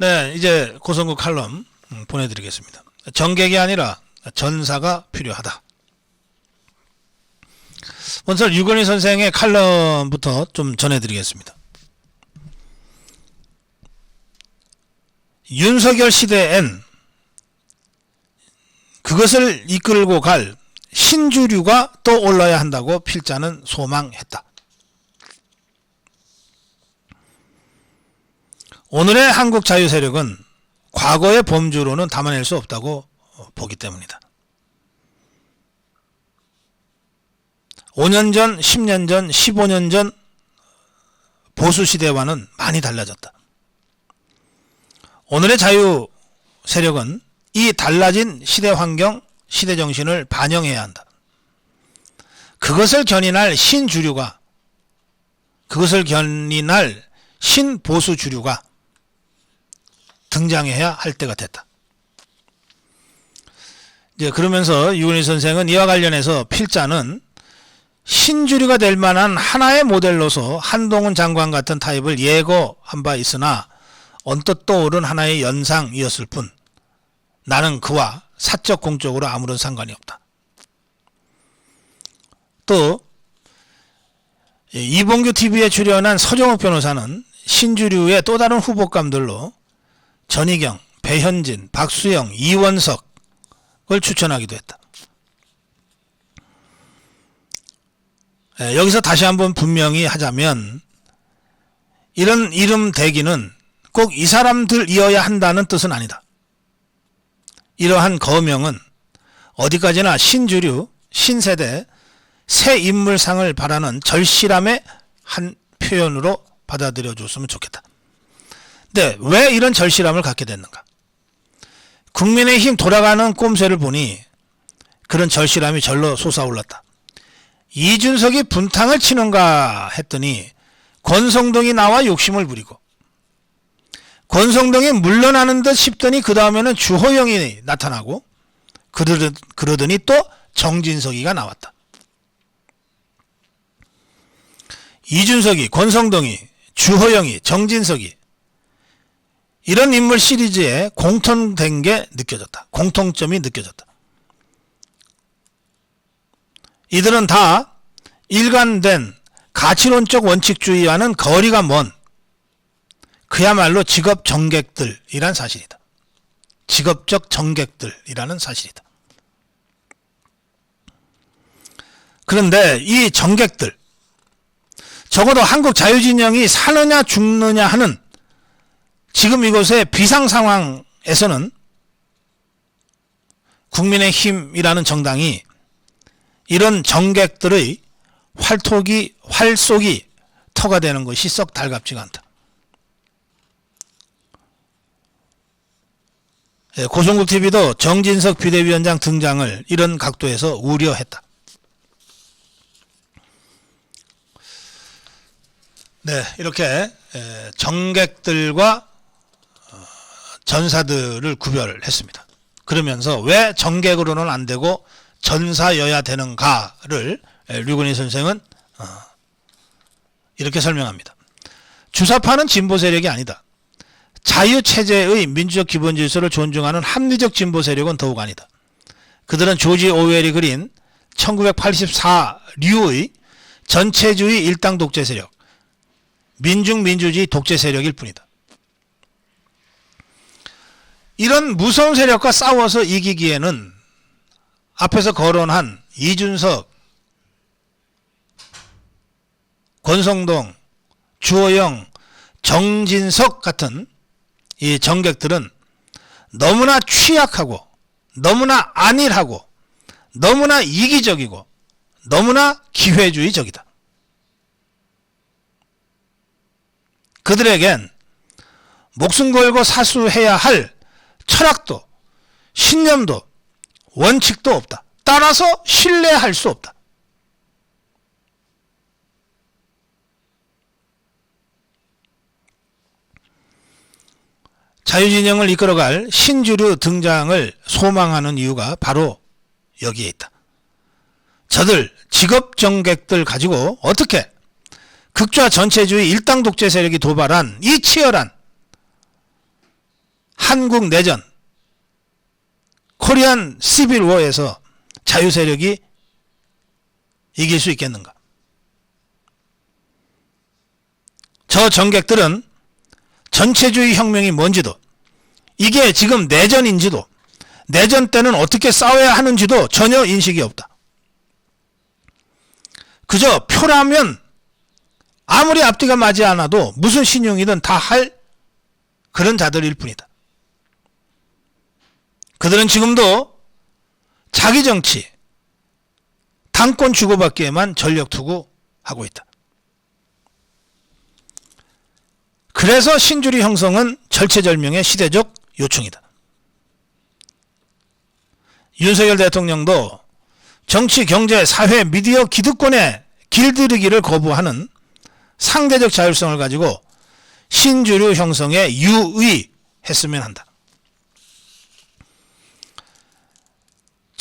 네, 이제 고성국 칼럼 음, 보내드리겠습니다. 정객이 아니라 전사가 필요하다. 먼저 유건희 선생의 칼럼부터 좀 전해드리겠습니다. 윤석열 시대엔 그것을 이끌고 갈 신주류가 또 올라야 한다고 필자는 소망했다. 오늘의 한국 자유 세력은 과거의 범주로는 담아낼 수 없다고 보기 때문이다. 5년 전, 10년 전, 15년 전 보수 시대와는 많이 달라졌다. 오늘의 자유 세력은 이 달라진 시대 환경, 시대 정신을 반영해야 한다. 그것을 견인할 신주류가, 그것을 견인할 신보수 주류가 등장해야 할 때가 됐다. 이제 그러면서 유근희 선생은 이와 관련해서 필자는 신주류가 될 만한 하나의 모델로서 한동훈 장관 같은 타입을 예고한 바 있으나 언뜻 떠오른 하나의 연상이었을 뿐 나는 그와 사적 공적으로 아무런 상관이 없다. 또 이봉규 TV에 출연한 서정욱 변호사는 신주류의 또 다른 후보감들로 전희경, 배현진, 박수영, 이원석을 추천하기도 했다. 에, 여기서 다시 한번 분명히 하자면 이런 이름 대기는 꼭 이 사람들이어야 한다는 뜻은 아니다. 이러한 거명은 어디까지나 신주류, 신세대, 새 인물상을 바라는 절실함의 한 표현으로 받아들여 줬으면 좋겠다. 근데 왜 이런 절실함을 갖게 됐는가? 국민의힘 돌아가는 꼼새를 보니 그런 절실함이 절로 솟아올랐다. 이준석이 분탕을 치는가 했더니 권성동이 나와 욕심을 부리고 권성동이 물러나는 듯 싶더니 그 다음에는 주호영이 나타나고 그러더, 그러더니 또 정진석이가 나왔다. 이준석이, 권성동이, 주호영이, 정진석이 이런 인물 시리즈에 공통된 게 느껴졌다. 공통점이 느껴졌다. 이들은 다 일관된 가치론적 원칙주의와는 거리가 먼 그야말로 직업 정객들이란 사실이다. 직업적 정객들이라는 사실이다. 그런데 이 정객들 적어도 한국 자유진영이 사느냐 죽느냐 하는 지금 이곳의 비상 상황에서는 국민의힘이라는 정당이 이런 정객들의 활톡이 활속이 터가 되는 것이 썩 달갑지가 않다. 예, 고성국 TV도 정진석 비대위원장 등장을 이런 각도에서 우려했다. 네, 이렇게 에, 정객들과 어, 전사들을 구별했습니다. 그러면서 왜 정객으로는 안 되고 전사여야 되는가를 에, 류근희 선생은 어, 이렇게 설명합니다. 주사파는 진보 세력이 아니다. 자유체제의 민주적 기본 질서를 존중하는 합리적 진보 세력은 더욱 아니다. 그들은 조지 오웰이 그린 1984 류의 전체주의 일당 독재 세력, 민중 민주주의 독재 세력일 뿐이다. 이런 무서운 세력과 싸워서 이기기에는 앞에서 거론한 이준석, 권성동, 주호영, 정진석 같은 이 정객들은 너무나 취약하고 너무나 안일하고 너무나 이기적이고 너무나 기회주의적이다. 그들에겐 목숨 걸고 사수해야 할 철학도 신념도 원칙도 없다. 따라서 신뢰할 수 없다. 자유진영을 이끌어갈 신주류 등장을 소망하는 이유가 바로 여기에 있다. 저들 직업 정객들 가지고 어떻게 극좌 전체주의 일당 독재 세력이 도발한 이 치열한 한국 내전, 코리안 시빌 워에서 자유 세력이 이길 수 있겠는가? 저 정객들은 전체주의 혁명이 뭔지도 이게 지금 내전인지도 내전 때는 어떻게 싸워야 하는지도 전혀 인식이 없다. 그저 표라면 아무리 앞뒤가 맞지 않아도 무슨 신용이든 다 할 그런 자들일 뿐이다. 그들은 지금도 자기 정치, 당권 주고받기에만 전력 투구하고 있다. 그래서 신주리 형성은 절체절명의 시대적 요충이다. 윤석열 대통령도 정치, 경제, 사회, 미디어 기득권에 길들이기를 거부하는 상대적 자율성을 가지고 신주류 형성에 유의했으면 한다.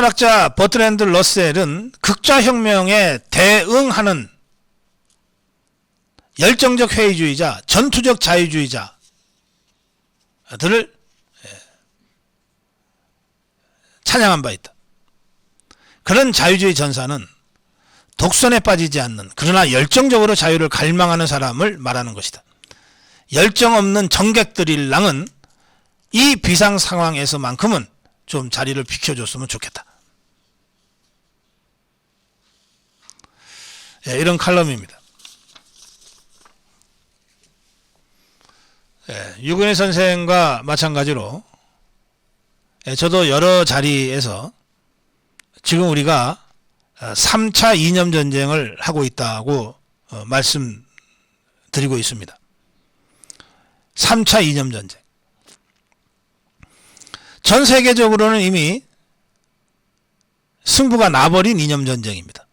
철학자 버트랜드 러셀은 극좌혁명에 대응하는 열정적 회의주의자, 전투적 자유주의자들을 예, 찬양한 바 있다. 그런 자유주의 전사는 독선에 빠지지 않는 그러나 열정적으로 자유를 갈망하는 사람을 말하는 것이다. 열정 없는 정객들일랑은 이 비상 상황에서만큼은 좀 자리를 비켜줬으면 좋겠다. 예, 이런 칼럼입니다. 예, 유근희 선생과 마찬가지로 예, 저도 여러 자리에서 지금 우리가 3차 이념 전쟁을 하고 있다고 어, 말씀드리고 있습니다. 3차 이념 전쟁. 전 세계적으로는 이미 승부가 나버린 이념 전쟁입니다.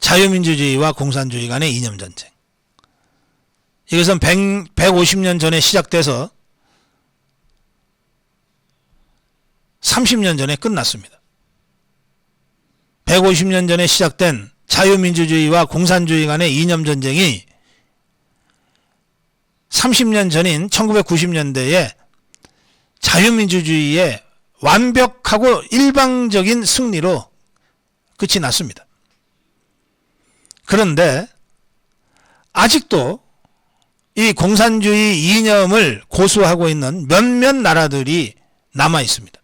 자유민주주의와 공산주의 간의 이념 전쟁. 이것은 100, 150년 전에 시작돼서 30년 전에 끝났습니다. 150년 전에 시작된 자유민주주의와 공산주의 간의 이념 전쟁이 30년 전인 1990년대에 자유민주주의의 완벽하고 일방적인 승리로 끝이 났습니다. 그런데 아직도 이 공산주의 이념을 고수하고 있는 몇몇 나라들이 남아 있습니다.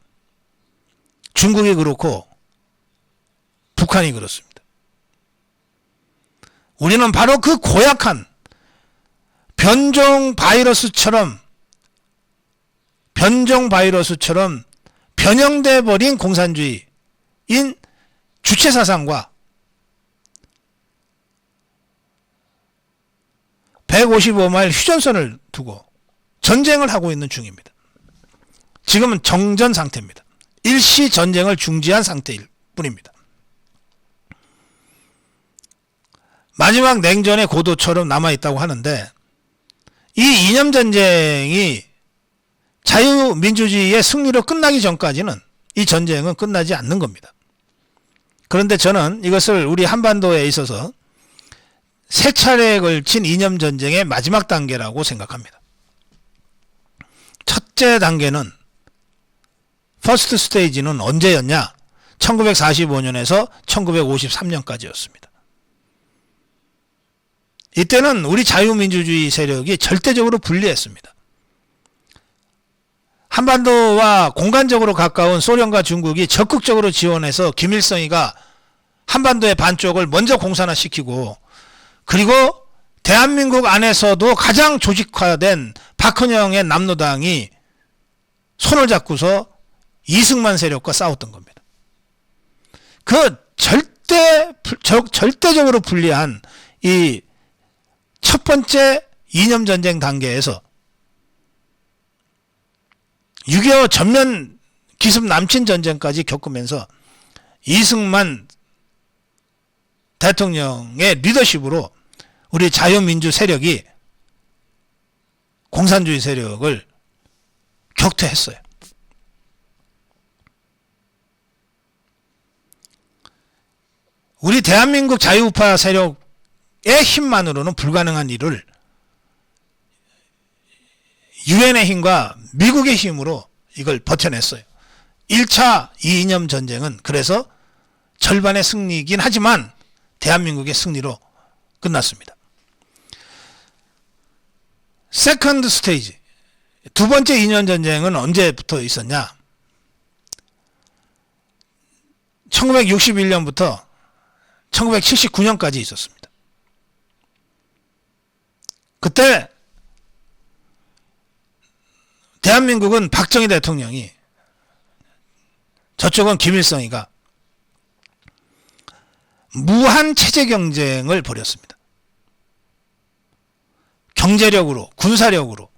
중국이 그렇고 북한이 그렇습니다. 우리는 바로 그 고약한 변종 바이러스처럼 변종 바이러스처럼 변형돼 버린 공산주의인 주체 사상과 155마일 휴전선을 두고 전쟁을 하고 있는 중입니다. 지금은 정전 상태입니다. 일시 전쟁을 중지한 상태일 뿐입니다. 마지막 냉전의 고도처럼 남아있다고 하는데 이 이념 전쟁이 자유민주주의의 승리로 끝나기 전까지는 이 전쟁은 끝나지 않는 겁니다. 그런데 저는 이것을 우리 한반도에 있어서 세 차례에 걸친 이념 전쟁의 마지막 단계라고 생각합니다. 첫째 단계는 퍼스트 스테이지는 언제였냐? 1945년에서 1953년까지였습니다. 이때는 우리 자유민주주의 세력이 절대적으로 분리했습니다. 한반도와 공간적으로 가까운 소련과 중국이 적극적으로 지원해서 김일성이가 한반도의 반쪽을 먼저 공산화시키고 그리고 대한민국 안에서도 가장 조직화된 박헌영의 남로당이 손을 잡고서 이승만 세력과 싸웠던 겁니다. 그 절대 절대적으로 불리한 이 첫 번째 이념 전쟁 단계에서 6.25 전면 기습 남친 전쟁까지 겪으면서 이승만 대통령의 리더십으로 우리 자유민주 세력이 공산주의 세력을 격퇴했어요. 우리 대한민국 자유우파 세력의 힘만으로는 불가능한 일을 유엔의 힘과 미국의 힘으로 이걸 버텨냈어요. 1차 이념 전쟁은 그래서 절반의 승리이긴 하지만 대한민국의 승리로 끝났습니다. 세컨드 스테이지 두 번째 이념 전쟁은 언제부터 있었냐? 1961년부터 1979년까지 있었습니다. 그때 대한민국은 박정희 대통령이 저쪽은 김일성이가 무한 체제 경쟁을 벌였습니다. 경제력으로, 군사력으로,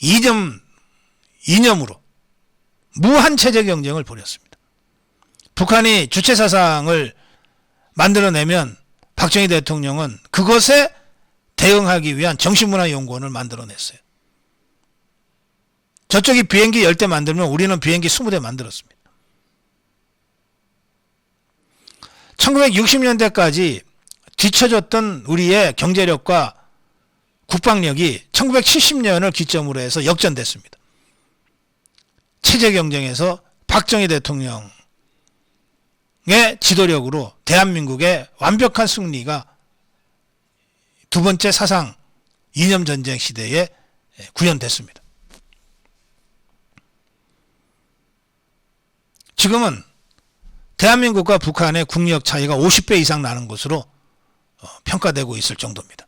이념, 이념으로 무한 체제 경쟁을 벌였습니다. 북한이 주체 사상을 만들어내면 박정희 대통령은 그것에 대응하기 위한 정신문화연구원을 만들어냈어요. 저쪽이 비행기 10대 만들면 우리는 비행기 20대 만들었습니다. 1960년대까지 뒤처졌던 우리의 경제력과 국방력이 1970년을 기점으로 해서 역전됐습니다. 체제 경쟁에서 박정희 대통령의 지도력으로 대한민국의 완벽한 승리가 두 번째 사상 이념 전쟁 시대에 구현됐습니다. 지금은 대한민국과 북한의 국력 차이가 50배 이상 나는 것으로 어, 평가되고 있을 정도입니다.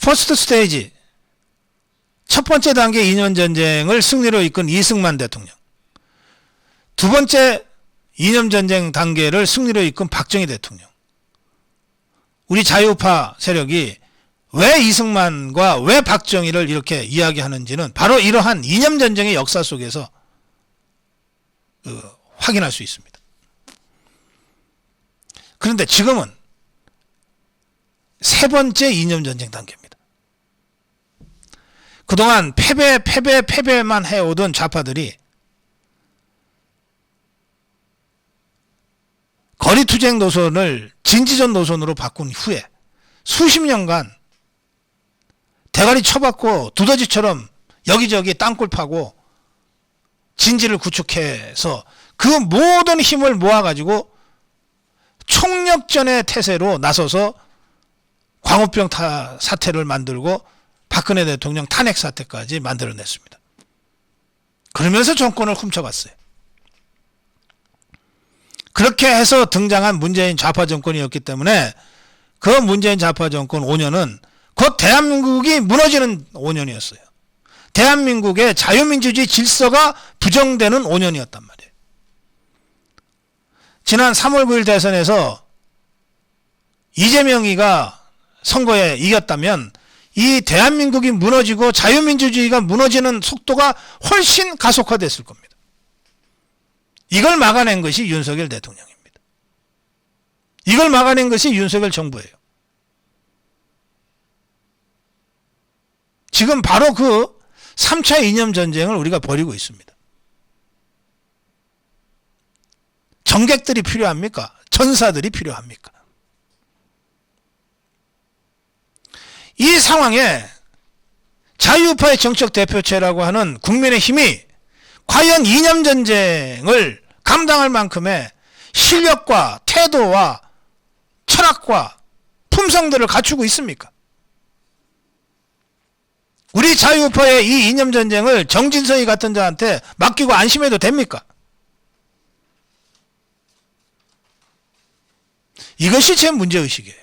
퍼스트 스테이지. 첫 번째 단계 2년 전쟁을 승리로 이끈 이승만 대통령. 두 번째 이념 전쟁 단계를 승리로 이끈 박정희 대통령. 우리 자유파 세력이 왜 이승만과 왜 박정희를 이렇게 이야기하는지는 바로 이러한 이념 전쟁의 역사 속에서 그, 확인할 수 있습니다. 그런데 지금은 세 번째 이념 전쟁 단계입니다. 그동안 패배, 패배, 패배만 해오던 좌파들이 거리투쟁 노선을 진지전 노선으로 바꾼 후에 수십 년간 대가리 쳐박고 두더지처럼 여기저기 땅굴 파고 진지를 구축해서 그 모든 힘을 모아가지고 총력전의 태세로 나서서 광우병 타 사태를 만들고 박근혜 대통령 탄핵 사태까지 만들어냈습니다. 그러면서 정권을 훔쳐갔어요. 그렇게 해서 등장한 문재인 좌파 정권이었기 때문에 그 문재인 좌파 정권 5년은 곧 대한민국이 무너지는 5년이었어요. 대한민국의 자유민주주의 질서가 부정되는 5년이었단 말이에요. 지난 3월 9일 대선에서 이재명이가 선거에 이겼다면 이 대한민국이 무너지고 자유민주주의가 무너지는 속도가 훨씬 가속화됐을 겁니다. 이걸 막아낸 것이 윤석열 대통령입니다. 이걸 막아낸 것이 윤석열 정부예요. 지금 바로 그 3차 이념 전쟁을 우리가 벌이고 있습니다. 정객들이 필요합니까? 전사들이 필요합니까? 이 상황에 자유파의 정책 대표체라고 하는 국민의 힘이 과연 이념 전쟁을 감당할 만큼의 실력과 태도와 철학과 품성들을 갖추고 있습니까? 우리 자유파의 이 이념 전쟁을 정진성이 같은 자한테 맡기고 안심해도 됩니까? 이것이 제 문제 의식이에요.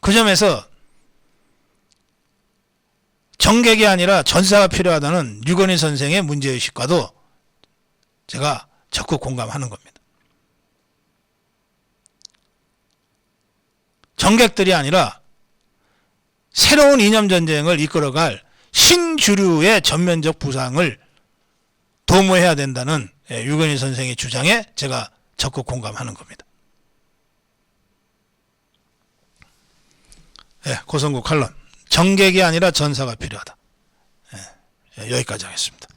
그 점에서 정객이 아니라 전사가 필요하다는 유건희 선생의 문제 의식과도 제가 적극 공감하는 겁니다. 정객들이 아니라 새로운 이념 전쟁을 이끌어갈 신주류의 전면적 부상을 도모해야 된다는 예, 유건희 선생의 주장에 제가 적극 공감하는 겁니다. 예, 고성국 칼럼 정객이 아니라 전사가 필요하다. 예, 여기까지 하겠습니다.